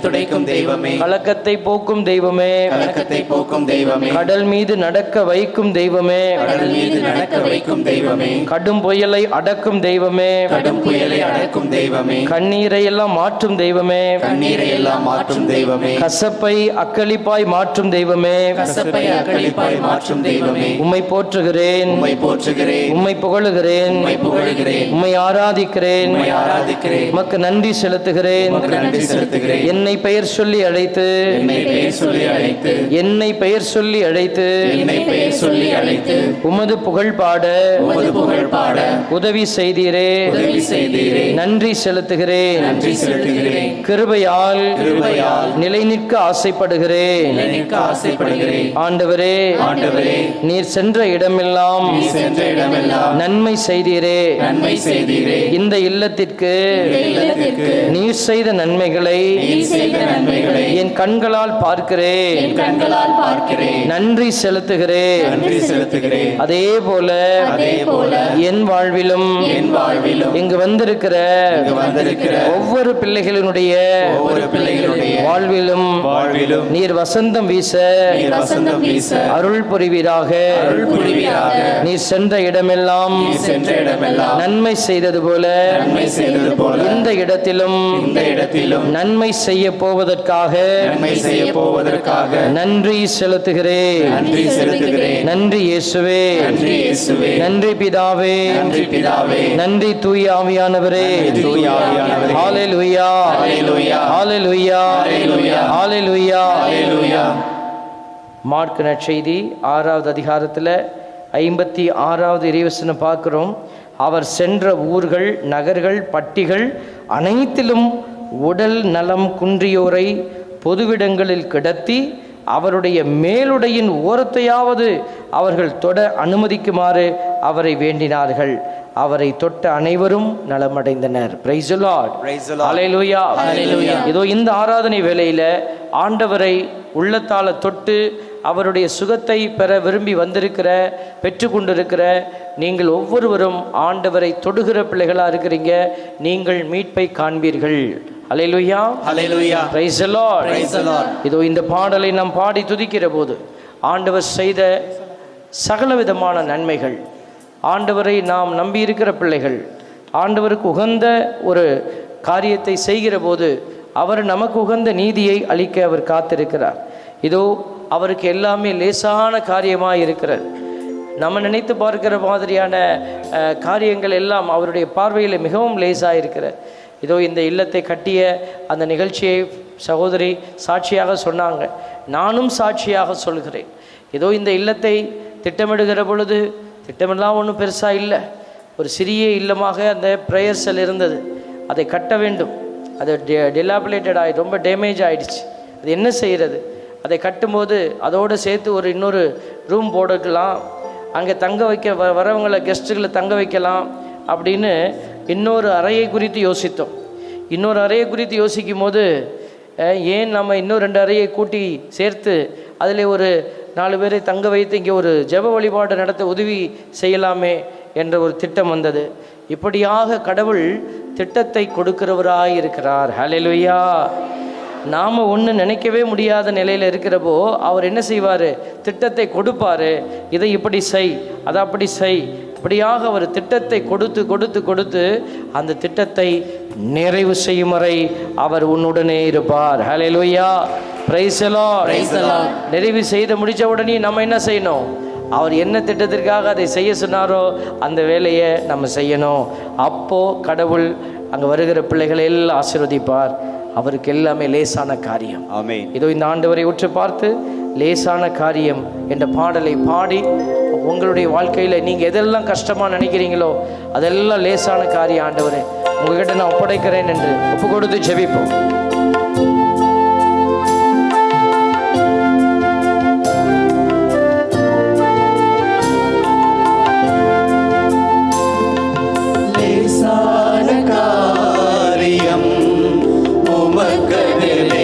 துடைக்கும் தெய்வமே. கலக்கத்தை போக்கும் தெய்வமே. கலக்கத்தை போக்கும் தெய்வமே. கடல் மீது நடக்க வைக்கும் தெய்வமே. கடல் மீது நடக்க வைக்கும் தெய்வமே. கடும் புயலை அடக்கும் தெய்வமே. கடும் புயலை அடக்கும் தெய்வமே. கண்ணீரை எல்லாம் மாற்றும் தெய்வமே. கண்ணீரை எல்லாம் மாற்றும் தெய்வமே. கசப்பை அக்களிப்பாய் மாற்றும் தெய்வமே. கசப்பை அக்களிப்பாய் மாற்றும் தெய்வமே. உம்மை போற்றுகிறேன். உம்மை போற்றுகிறேன். உம்மை புகழுகிறேன். உம்மை புகழுகிறேன். உம்மை ஆராதிக்கிறேன். உம்மை ஆராதிக்கிறேன். உமக்கு நன்றி செலுத்துகிறேன். உமக்கு நன்றி செலுத்துகிறேன். என்னை பெயர் சொல்லி அழைத்து. என்னை பெயர் சொல்லி அழைத்து. என்னை பெயர் சொல்லி அழைத்து. என்னை பெயர் சொல்லி அழைத்து. உமது புகழ் பாட. உமது புகழ் பாட. உதவி செய்தீரே. உதவி செய்தீரே. நன்றி செலுத்துகிறேன் நன்றி செலுத்துகிறேன் கிருபையால் கிருபையால் நிலை நிற்க ஆசைப்படுகிறேன் ஆண்டவரே ஆண்டவரே. நீர் சென்ற இடமெல்லாம் சென்ற இடமெல்லாம் நன்மை செய்தீரே. நன்மை செய்தீரே. இந்த இல்லத்திற்கு நீர் செய்த நன்மைகளை என் கண்களால் பார்க்கிறேன். என் கண்களால் பார்க்கிறேன். நன்றி செலுத்துகிறேன். நன்றி செலுத்துகிறேன். அதே போல அதே போல என் வாழ்விலும் என் வாழ்விலும் இங்கு வந்திருக்கிற இங்கு வந்திருக்கிற ஒவ்வொரு பிள்ளைகளினுடைய ஒவ்வொரு பிள்ளைகளுடைய வாழ்விலும் வாழ்விலும் நீர் வசந்தம் வீச நீர் வசந்தம் வீச அருள் புரிவீராக. அருள் புரிவீராக. நீர் சென்ற இடமெல்லாம் நீ சென்ற இடமெல்லாம் நன்மை செய்தது போல நன்மை செய்தது போல இந்த இடத்திலும் இந்த இடத்திலும் நன்மை செய்ய போவதற்காக நன்மை செய்ய போவதற்காக நன்றி செலுத்துகிறேன். நன்றி செலுத்துகிறேன். நன்றி இயேசுவே. நன்றி இயேசுவே. நன்றி பிதாவே. நன்றி பிதாவே. நன்றி தூய ஆவியானவரே. தூய ஆவியானவரே. ஹalleluya. ஹalleluya. ஹalleluya. ஹalleluya. ஹalleluya. ஹalleluya. மார்க் நற்செய்தி ஆறாவது அதிகாரத்தில் ஐம்பத்தி ஆறாவது இறைவசனம் பார்க்குறோம். அவர் சென்ற ஊர்கள் நகர்கள் பட்டிகள் அனைத்திலும் உடல் நலம் குன்றியோரை பொதுவிடங்களில் கிடத்தி அவருடைய மேலுடையின் ஓரத்தையாவது அவர்கள் தொட அனுமதிக்குமாறு அவரை வேண்டினார்கள் அவரை தொட்ட அனைவரும் நலமடைந்தனர் பிரைஸ் Praise the Lord. அலையிலுயா Hallelujah. இதோ இந்த ஆராதனை வேளையில ஆண்டவரை உள்ளத்தால தொட்டு அவருடைய சுகத்தை பெற விரும்பி வந்திருக்கிற பெற்றுக்கொண்டிருக்கிற நீங்கள் ஒவ்வொருவரும் ஆண்டவரை தொடுகிற பிள்ளைகளா இருக்கிறீங்க. நீங்கள் மீட்பை காண்பீர்கள். Hallelujah hallelujah. Praise the Lord. Praise the Lord. இதோ இந்த பாடலை நாம் பாடி துதிக்கிற போது ஆண்டவர் செய்த சகலவிதமான நன்மைகள் ஆண்டவரை நாம் நம்பியிருக்கிற பிள்ளைகள் ஆண்டவருக்கு உகந்த ஒரு காரியத்தை செய்கிற போது அவர் நமக்கு உகந்த நீதியை அளிக்க அவர் காத்திருக்கிறார். இதோ அவருக்கு எல்லாமே லேசான காரியமாக இருக்கிறது நம்ம நினைத்து பார்க்கிற மாதிரியான காரியங்கள் எல்லாம் அவருடைய பார்வையில் மிகவும் லேசாக இருக்கிறது இதோ இந்த இல்லத்தை கட்டிய அந்த நிகழ்ச்சியை சகோதரி சாட்சியாக சொன்னாங்க. நானும் சாட்சியாக சொல்கிறேன். ஏதோ இந்த இல்லத்தை திட்டமிடுகிற பொழுது திட்டமெல்லாம் ஒன்றும் பெருசாக இல்லை. ஒரு சிறிய இல்லமாக அந்த ப்ரேயர்ஸில் இருந்தது. அதை கட்ட வேண்டும். அது டிலாபிலேட்டட் ஆகி ரொம்ப டேமேஜ் ஆகிடுச்சு அது என்ன செய்கிறது? அதை கட்டும்போது அதோடு சேர்த்து ஒரு இன்னொரு ரூம் போட்டுக்கலாம் அங்கே தங்க வைக்க வ வரவங்களை கெஸ்ட்டுகளை தங்க வைக்கலாம் அப்படின்னு இன்னொரு அறையை குறித்து யோசித்தோம். இன்னொரு அறையை குறித்து யோசிக்கும் போது ஏன் நம்ம இன்னும் ரெண்டு அறையை கூட்டி சேர்த்து அதில் ஒரு நாலு பேரை தங்க வைத்து இங்கே ஒரு ஜெப வழிபாடு நடத்த உதவி செய்யலாமே என்ற ஒரு திட்டம் வந்தது. இப்படியாக கடவுள் திட்டத்தை கொடுக்கிறவராய் இருக்கிறார் ஹலெலுயா நாம் ஒன்று நினைக்கவே முடியாத நிலையில் இருக்கிறப்போ அவர் என்ன செய்வார்? திட்டத்தை கொடுப்பார். இதை இப்படி செய் அதை அப்படி செய். இப்படியாக அவர் திட்டத்தை கொடுத்து கொடுத்து கொடுத்து அந்த திட்டத்தை நிறைவு செய்யும் வரை அவர் உன்னுடனே இருப்பார். Praise the Lord. நிறைவு செய்து முடிச்ச உடனே நம்ம என்ன செய்யணும்? அவர் என்ன திட்டத்திற்காக அதை செய்ய சொன்னாரோ அந்த வேலையை நம்ம செய்யணும். அப்போ கடவுள் அங்கே வருகிற பிள்ளைகளை எல்லாம் ஆசீர்வதிப்பார். அவருக்கு எல்லாமே லேசான காரியம். ஆமென். இதோ இந்த ஆண்டவரை உற்று பார்த்து லேசான காரியம் என்ற பாடலை பாடி உங்களுடைய வாழ்க்கையில் நீங்கள் எதெல்லாம் கஷ்டமாக நினைக்கிறீங்களோ அதெல்லாம் லேசான காரியம் ஆண்டவரே. உங்ககிட்ட நான் ஒப்படைக்கிறேன் என்று ஒப்பு கொடுத்து ஜெபிப்போம். Kadle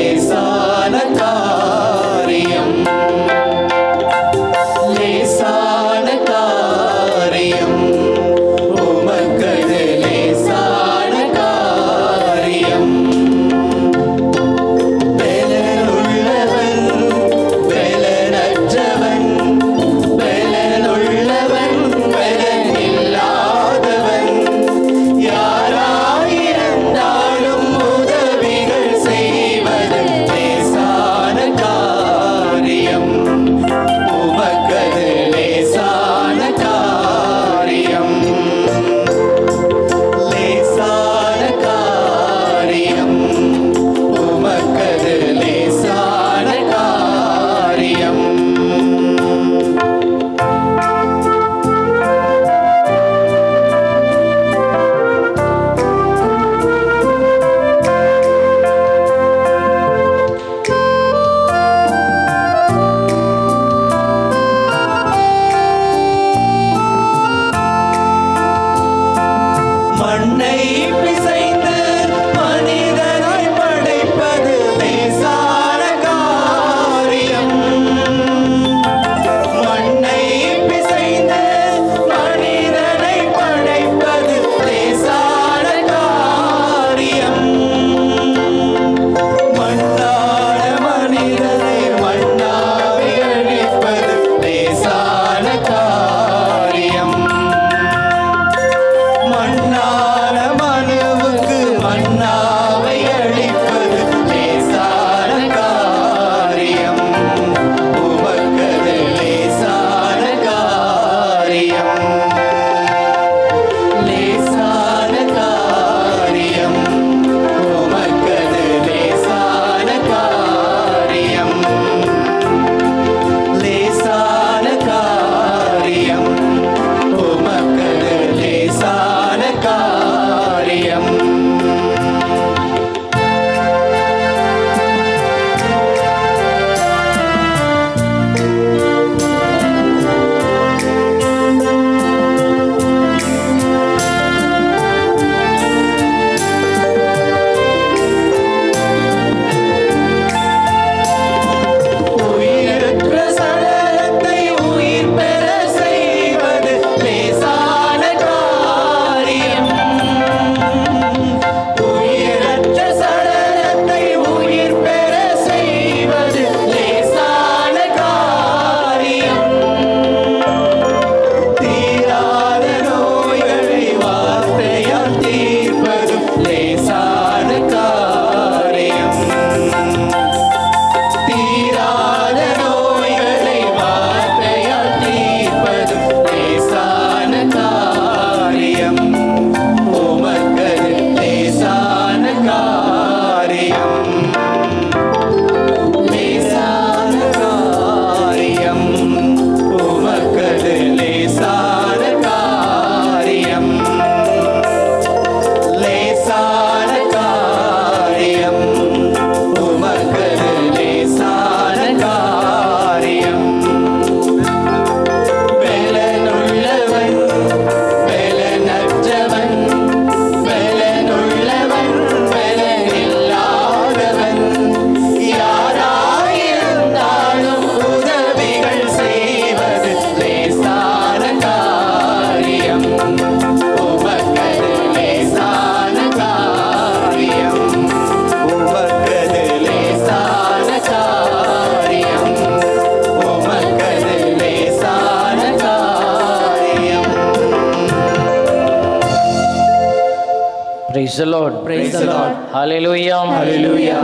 the lord. Praise the Lord. hallelujah. Hallelujah.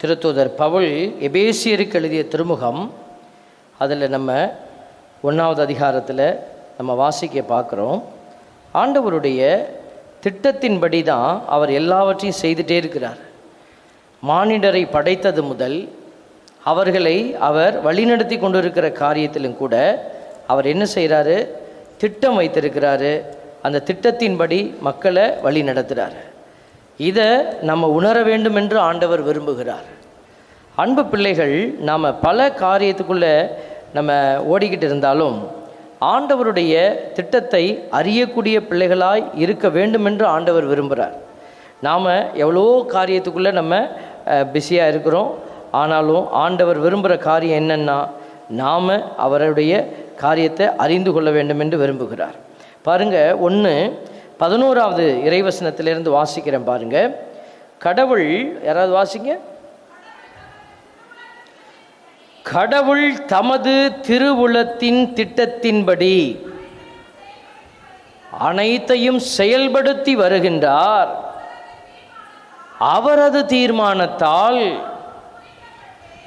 திருத்தூதர் பவுல் எபேசியருக்கு எழுதிய திருமுகம் அதில் நம்ம ஒன்றாவது அதிகாரத்தில் நம்ம வாசிக்க பார்க்குறோம். ஆண்டவருடைய திட்டத்தின்படி தான் அவர் எல்லாவற்றையும் செய்துட்டே இருக்கிறார். மானிடரை படைத்தது முதல் அவர்களை அவர் வழிநடத்தி கொண்டிருக்கிற காரியத்திலும் கூட அவர் என்ன செய்கிறாரு திட்டம் வைத்திருக்கிறாரு. அந்த திட்டத்தின்படி மக்களை வழி நடத்துகிறார் இதை நம்ம உணர வேண்டும் என்று ஆண்டவர் விரும்புகிறார். அன்பு பிள்ளைகள் நாம் பல காரியத்துக்குள்ளே நம்ம ஓடிக்கிட்டு இருந்தாலும் ஆண்டவருடைய திட்டத்தை அறியக்கூடிய பிள்ளைகளாய் இருக்க வேண்டும் என்று ஆண்டவர் விரும்புகிறார். நாம் எவ்வளோ காரியத்துக்குள்ளே நம்ம பிஸியாக இருக்கிறோம். ஆனாலும் ஆண்டவர் விரும்புகிற காரியம் என்னென்னா நாம் அவருடைய காரியத்தை அறிந்து கொள்ள வேண்டும் என்று விரும்புகிறார். பாருங்க ஒன்று பதினோராவது இறைவசனத்திலிருந்து வாசிக்கிறேன் பாருங்க. கடவுள் யாராவது வாசிங்க? கடவுள் தமது திருவுளத்தின் திட்டத்தின்படி அனைத்தையும் செயல்படுத்தி வருகின்றார். அவரது தீர்மானத்தால்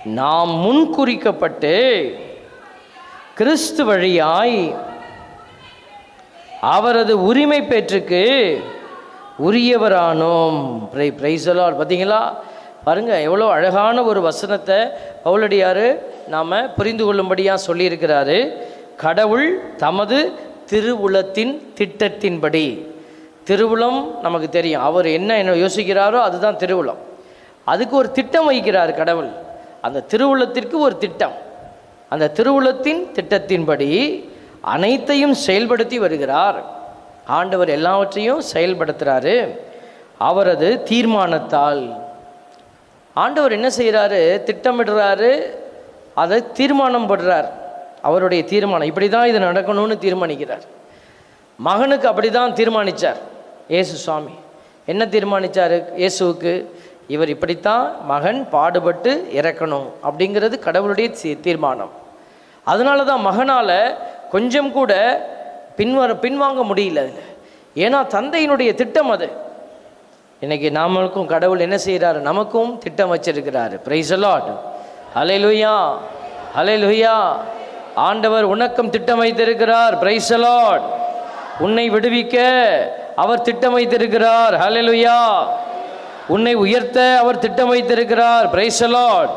நாம் முன்குறிக்கப்பட்டு கிறிஸ்து வழியாய் அவரது உரிமை பெற்றுக்கு உரியவரானோம். பிரை பிரைசலால் பார்த்தீங்களா பாருங்கள் எவ்வளோ அழகான ஒரு வசனத்தை பவுலடியார் நாம் புரிந்து கொள்ளும்படியாக சொல்லியிருக்கிறாரு. கடவுள் தமது திருவுளத்தின் திட்டத்தின்படி. திருவுளம் நமக்கு தெரியும். அவர் என்ன என்ன யோசிக்கிறாரோ அதுதான் திருவுளம். அதுக்கு ஒரு திட்டம் வைக்கிறார் கடவுள். அந்த திருவுளத்திற்கு ஒரு திட்டம். அந்த திருவுளத்தின் திட்டத்தின்படி அனைத்தையும் செயல்படுத்தி வருகிறார். ஆண்டவர் எல்லாவற்றையும் செயல்படுத்துகிறாரு அவரது தீர்மானத்தால். ஆண்டவர் என்ன செய்கிறாரு திட்டமிடுறாரு. அதை தீர்மானம் படுறார். அவருடைய தீர்மானம். இப்படி தான் இது நடக்கணும்னு தீர்மானிக்கிறார். மகனுக்கு அப்படி தான் தீர்மானித்தார் இயேசு சுவாமி. என்ன தீர்மானித்தார் இயேசுவுக்கு இவர் இப்படித்தான் மகன் பாடுபட்டு இறக்கணும் அப்படிங்கிறது கடவுளுடைய தீ- தீர்மானம். அதனால தான் மகனால் கொஞ்சம் கூட பின்வர பின்வாங்க முடியல அதில். ஏன்னா தந்தையினுடைய திட்டம் அது. இன்னைக்கு நாமளுக்கும் கடவுள் என்ன செய்கிறாரு நமக்கும் திட்டம் வச்சிருக்கிறாரு. பிரைஸ் அலாட் ஹalleluya ஹalleluya ஆண்டவர் உனக்கும் திட்டம் வைத்திருக்கிறார். பிரைஸ் அலாட் உன்னை விடுவிக்க அவர் திட்டம் வைத்திருக்கிறார். ஹலெலுயா உன்னை உயர்த்த அவர் திட்டம் வைத்திருக்கிறார். பிரைஸ் அலாட்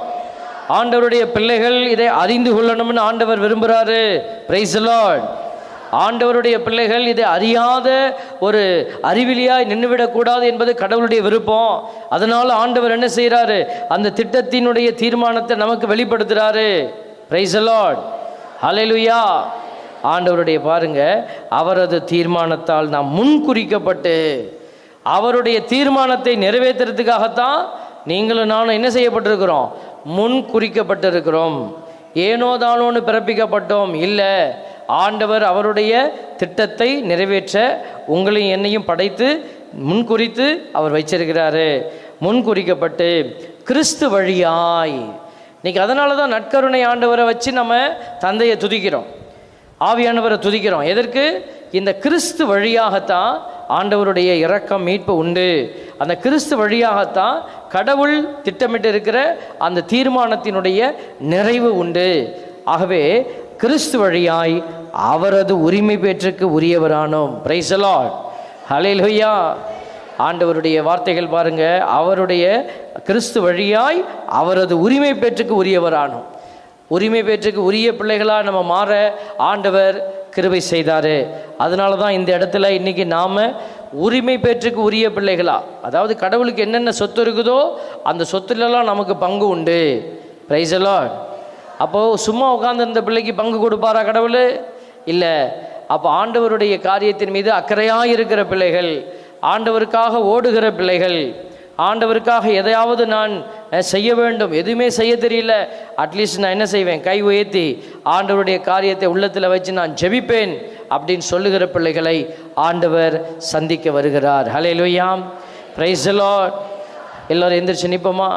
ஆண்டவருடைய பிள்ளைகள் இதை அறிந்து கொள்ளணும்னு ஆண்டவர் விரும்புகிறாரு பிரைஸ் அலாட் ஆண்டவருடைய பிள்ளைகள் இதை அறியாத ஒரு அறிவிலியாய் நின்றுவிடக்கூடாது என்பது கடவுளுடைய விருப்பம். அதனால் ஆண்டவர் என்ன செய்கிறாரு அந்த திட்டத்தினுடைய தீர்மானத்தை நமக்கு வெளிப்படுத்துகிறாரு பிரைஸ் அலாட் ஹalleluya ஆண்டவருடைய பாருங்க அவரது தீர்மானத்தால் நாம் முன் குறிக்கப்பட்டு அவருடைய தீர்மானத்தை நிறைவேற்றுறதுக்காகத்தான் நீங்களும் நானும் என்ன செய்யப்பட்டிருக்கிறோம்? முன் குறிக்கப்பட்டிருக்கிறோம். ஏனோ தானோன்னு பிறப்பிக்கப்பட்டோம். இல்லை ஆண்டவர் அவருடைய திட்டத்தை நிறைவேற்ற உங்களையும் என்னையும் படைத்து முன்குறித்து அவர் வச்சிருக்கிறாரு முன்குறிக்கப்பட்டு கிறிஸ்து வழியாய். இன்னைக்கு அதனால தான் நற்கருணை ஆண்டவரை வச்சு நம்ம தந்தையை துதிக்கிறோம். ஆவியானவரை துதிக்கிறோம். எதற்கு? இந்த கிறிஸ்து வழியாகத்தான் ஆண்டவருடைய இரக்கம் மீட்பு உண்டு. அந்த கிறிஸ்து வழியாகத்தான் கடவுள் திட்டமிட்டு இருக்கிற அந்த தீர்மானத்தினுடைய நிறைவு உண்டு. ஆகவே கிறிஸ்து வழியாய் அவரது உரிமை பேற்றுக்கு உரியவரானோம். பிரைசலாட் ஹalleluya ஆண்டவருடைய வார்த்தைகள் பாருங்க. அவருடைய கிறிஸ்து வழியாய் அவரது உரிமை பேற்றுக்கு உரியவரானோம். உரிமை பேற்றுக்கு உரிய பிள்ளைகளாக நம்ம மாற ஆண்டவர் கிருபை செய்தார். அதனால தான் இந்த இடத்துல இன்றைக்கி நாம் உரிமை பேற்றுக்கு உரிய பிள்ளைகளா? அதாவது கடவுளுக்கு என்னென்ன சொத்து இருக்குதோ அந்த சொத்துலலாம் நமக்கு பங்கு உண்டு. ப்ரைஸ் எல்லாம் அப்போது சும்மா உட்காந்துருந்த பிள்ளைக்கு பங்கு கொடுப்பாரா கடவுள்? இல்லை. அப்போ ஆண்டவருடைய காரியத்தின் மீது அக்கறையாக இருக்கிற பிள்ளைகள் ஆண்டவருக்காக ஓடுகிற பிள்ளைகள் ஆண்டவருக்காக எதையாவது நான் செய்ய வேண்டும். எதுவுமே செய்ய தெரியல. அட்லீஸ்ட் நான் என்ன செய்வேன்? கை உயர்த்தி ஆண்டவருடைய காரியத்தை உள்ளத்தில் வச்சு நான் ஜெபிப்பேன். அப்படின்னு சொல்லுகிற பிள்ளைகளை ஆண்டவர் சந்திக்க வருகிறார். ஹலே லோயாம் பிரைஸ் எல்லோரும் எல்லோரும் எந்திரிச்சு நிற்போமா